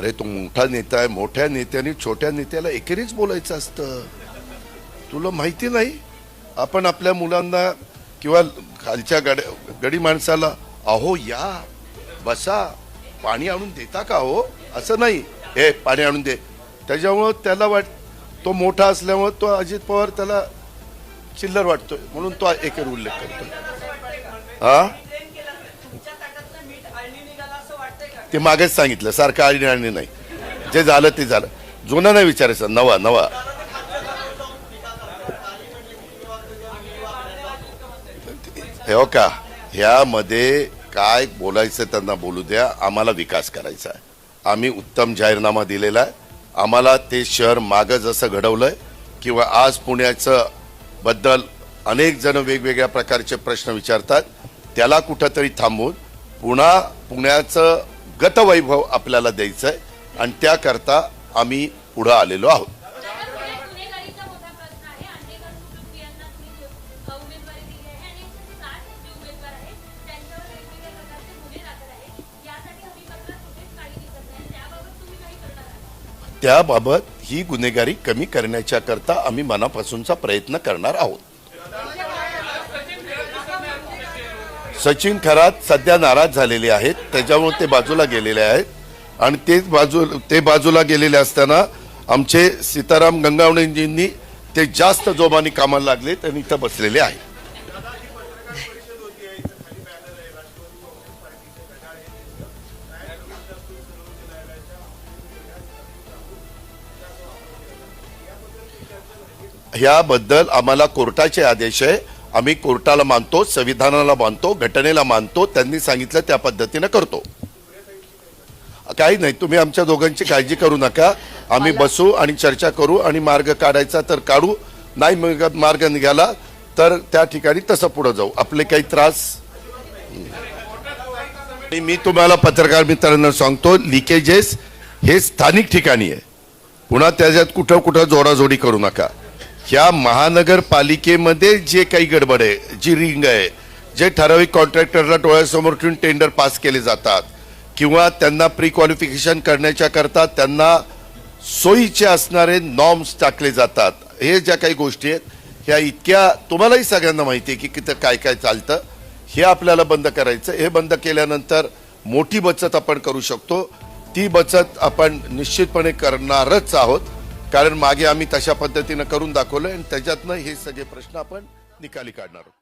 अरे तो मोठा नेता आहे मोठ्या नेत्याने छोट्या नेत्याला एकेरीच बोलायचं असतं. तुला माहिती नाही? आपण आपल्या मुलांना किंवा खालच्या गड गडी माणसाला अहो या बसा पाणी आणून देता का हो? असं नाही. हे पाणी आणून दे. त्याच्यामुळं त्याला वाट तो मोठा असल्यामुळं तो अजित पवार त्याला चिल्लर वाटतोय. म्हणून तो एकेर उल्लेख करतोय. हा ते मागेच सांगितलं सारखं आणि आणि नाही. जे झालं ते झालं. जुनं नाही विचारायचं नवा नवा. हो का ह्यामध्ये काय बोलायचं त्यांना बोलू द्या आम्हाला विकास करायचा आहे. आम्ही उत्तम जाहीरनामा दिलेला आहे. आम्हाला ते शहर मागं जसं घडवलंय किंवा आज पुण्याचं बद्दल अनेक जण वेगवेगळ्या प्रकारचे प्रश्न विचारतात त्याला कुठंतरी थांबून पुन्हा पुण्याचं गतवैभव आपल्याला द्यायचं आहे आणि त्याकरता आम्ही पुढं आलेलो आहोत. त्याबाबत ही गुन्हेगारी कमी करण्याच्या करता आम्ही मनापासूनचा प्रयत्न करणार आहोत. सचिन खरात सध्या नाराज झालेले आहेत. त्याच्यामुळे ते बाजूला गेलेले आहेत. आणि तेच बाजू ते बाजूला गेलेले असताना आमचे सीताराम गंगावणेजींनी ते जास्त जोमाने कामाला लागले. त्यांनी इथं बसलेले आहेत. ह्याबद्दल आम्हाला कोर्टाचे आदेश आहे. आम्ही कोर्टाला मानतो संविधानाला मानतो घटनेला मानतो त्यांनी सांगितलं त्या पद्धतीनं करतो. काही नाही तुम्ही आमच्या दोघांची काळजी करू नका. आम्ही बसू आणि चर्चा करू आणि मार्ग काढायचा तर काढू. नाही मार्ग निघाला तर त्या ठिकाणी तसं पुढे जाऊ. आपले काही त्रास? आणि मी तुम्हाला पत्रकार मित्रांना सांगतो लिकेजेस हे स्थानिक ठिकाणी आहे. पुन्हा त्याच्यात कुठं कुठं जोडाजोडी करू नका. ह्या महानगरपालिकेमध्ये जे काही गडबड आहे जी रिंग आहे जे ठराविक कॉन्ट्रॅक्टरला डोळ्यासमोर ठेवून टेंडर पास केले जातात किंवा त्यांना प्री क्वालिफिकेशन करण्याच्या करता त्यांना सोयीचे असणारे नॉर्म्स टाकले जातात हे ज्या काही गोष्टी आहेत ह्या इतक्या तुम्हालाही सगळ्यांना माहिती आहे की किती काय काय चालतं हे आपल्याला बंद करायचं हे बंद केल्यानंतर मोठी बचत आपण करू शकतो ती बचत आपण निश्चितपणे करणारच आहोत. कारण मागे आम्ही तशा पद्धतीनं करून दाखवलं आणि त्याच्यातनं हे सगळे प्रश्न आपण निकाली काढणार आहोत.